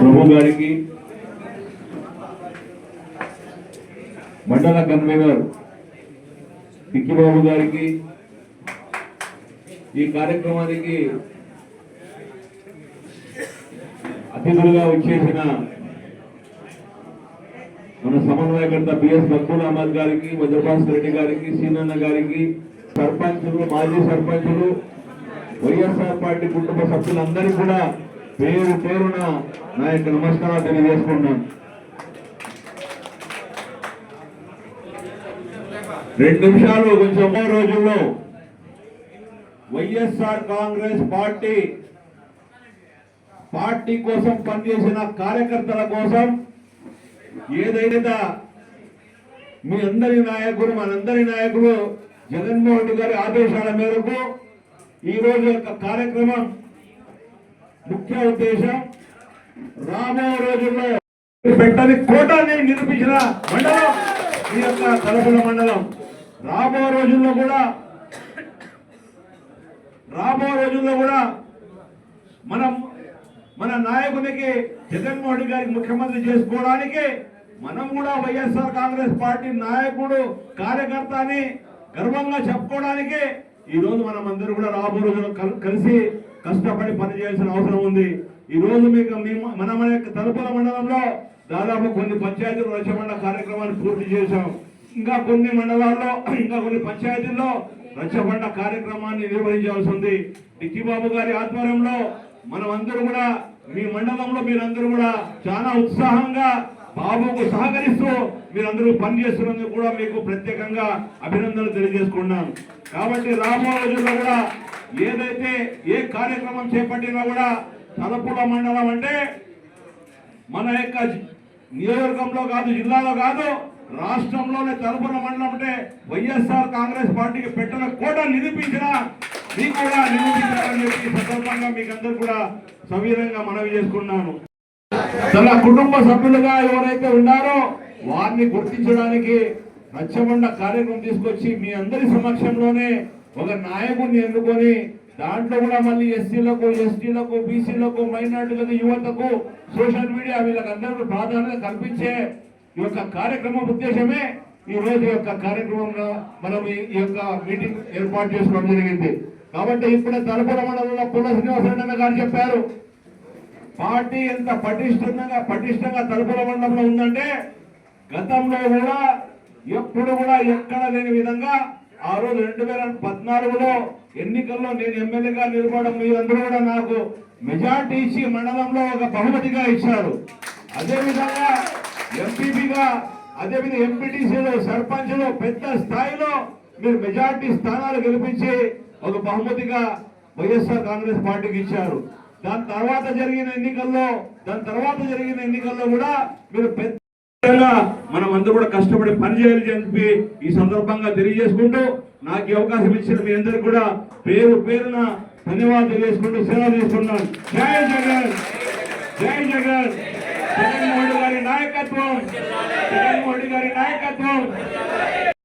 ప్రభు గారికి మండల కన్వీనర్ పిక్కిబాబు గారికి ఈ కార్యక్రమానికి అతిథులుగా వచ్చేసిన మన సమన్వయకర్త బిఎస్ మక్బూల్ అహ్మద్ గారికి వజ్రభాస్కర్ రెడ్డి గారికి సీనన్న గారికి సర్పంచులు మాజీ సర్పంచులు వైఎస్ఆర్ పార్టీ కుటుంబ సభ్యులందరికీ కూడా పేరు పేరున నా యొక్క నమస్కారాలు తెలియజేసుకున్నాను రెండు నిమిషాలు కొంచెం ఓ రోజుల్లో వైఎస్ఆర్ కాంగ్రెస్ పార్టీ పార్టీ కోసం పనిచేసిన కార్యకర్తల కోసం ఏదైనా మీ అందరి నాయకుడు మనందరి నాయకుడు జగన్మోహన్ రెడ్డి గారి ఆదేశాల మేరకు ఈ రోజు యొక్క కార్యక్రమం ముఖ్య ఉద్దేశం రాబో రోజుల్లో పెట్టని కోటాన్ని నిరూపించిన మండలం ఈ యొక్క తలపుల మండలం. రాబో రోజుల్లో కూడా రాబో రోజుల్లో కూడా మనం మన నాయకునికి జగన్మోహన్ రెడ్డి గారికి ముఖ్యమంత్రి చేసుకోవడానికి మనం కూడా వైఎస్ఆర్ కాంగ్రెస్ పార్టీ నాయకుడు కార్యకర్త అని గర్వంగా చెప్పుకోవడానికి ఈ రోజు మనం అందరూ కూడా రాబో రోజుల్లో కలిసి కష్టపడి పనిచేయాల్సిన అవసరం ఉంది. ఈ రోజు మీకు మేము- మన మన యొక్క తలుపుల మండలంలో దాదాపు కొన్ని పంచాయతీలు రచ్చబండ కార్యక్రమాన్ని పూర్తి చేశాం. ఇంకా కొన్ని మండలాల్లో ఇంకా కొన్ని పంచాయతీల్లో రచ్చబండ కార్యక్రమాన్ని నిర్వహించాల్సి ఉంది. డిక్కిబాబు గారి ఆధ్వర్యంలో మనం అందరూ కూడా మీ మండలంలో మీరందరూ కూడా చాలా ఉత్సాహంగా బాబుకు సహకరిస్తూ మీరందరూ పనిచేస్తున్నందుకు కూడా మీకు ప్రత్యేకంగా అభినందనలు తెలియజేసుకున్నాం కాబట్టి రాబో రోజుల్లో కూడా ఏదైతే ఏ కార్యక్రమం చేపట్టినా కూడా తలపుల మండలం అంటే మన యొక్క నియోజకవర్గంలో కాదు జిల్లాలో కాదు రాష్ట్రంలోనే తలపుల మండలం అంటే వైఎస్ఆర్ కాంగ్రెస్ పార్టీకి పెట్టిన కోట నిరూపించిన మీకు కూడా నిరూపించాలని చెప్పి సందర్భంగా మీకు అందరు కూడా సవీరంగా మనవి చేసుకున్నాను తన కుటుంబ సభ్యులుగా ఎవరైతే ఉన్నారో వారిని గుర్తించడానికి రచ్చబండ కార్యక్రమం తీసుకొచ్చి మీ అందరి సమక్షంలోనే ఒక నాయకుడిని ఎన్నుకొని దాంట్లో కూడా మళ్ళీ ఎస్సీలకు ఎస్టీలకు బీసీలకు మైనార్టీలకు యువతకు సోషల్ మీడియా వీళ్ళకందరూ ప్రాధాన్యత కల్పించే ఈ యొక్క కార్యక్రమం ఉద్దేశమే ఈ రోజు ఈ యొక్క కార్యక్రమంలో మనం ఈ ఈ యొక్క మీటింగ్ ఏర్పాటు చేసుకోవడం జరిగింది. కాబట్టి ఇప్పుడే తలపుర మండలంలో పుల్ల శ్రీనివాసరెడ్డి గారు చెప్పారు. పార్టీ ఎంత పటిష్టంగా పటిష్టంగా తలుపుల మండలంలో ఉందంటే గతంలో కూడా ఎప్పుడు కూడా ఎక్కడ లేని విధంగా ఆ రోజు రెండు వేల పద్నాలుగులో ఎన్నికల్లో నేను ఎమ్మెల్యేగా నిలబడడం మీరందరూ కూడా నాకు మెజార్టీ ఇచ్చి మండలంలో ఒక బహుమతిగా ఇచ్చారు. అదేవిధంగా ఎంపీపీగా అదేవిధంగా ఎంపీటీసీలు సర్పంచ్లు పెద్ద స్థాయిలో మీరు మెజార్టీ స్థానాలు గెలిపించి ఒక బహుమతిగా వైఎస్ఆర్ కాంగ్రెస్ పార్టీకి ఇచ్చారు. దాని తర్వాత జరిగిన ఎన్నికల్లో దాని తర్వాత జరిగిన ఎన్నికల్లో కూడా మీరు పెద్ద మనం అందరూ కూడా కష్టపడి పని చేయాలి చెప్పి ఈ సందర్భంగా తెలియజేసుకుంటూ నాకు ఈ అవకాశం ఇచ్చిన మీ అందరు కూడా పేరు పేరున ధన్యవాదాలు తెలియజేసుకుంటూ సేవ చేస్తున్నాను జై జగన్! జై జగన్! జగన్మోహన్ గారి నాయకత్వం!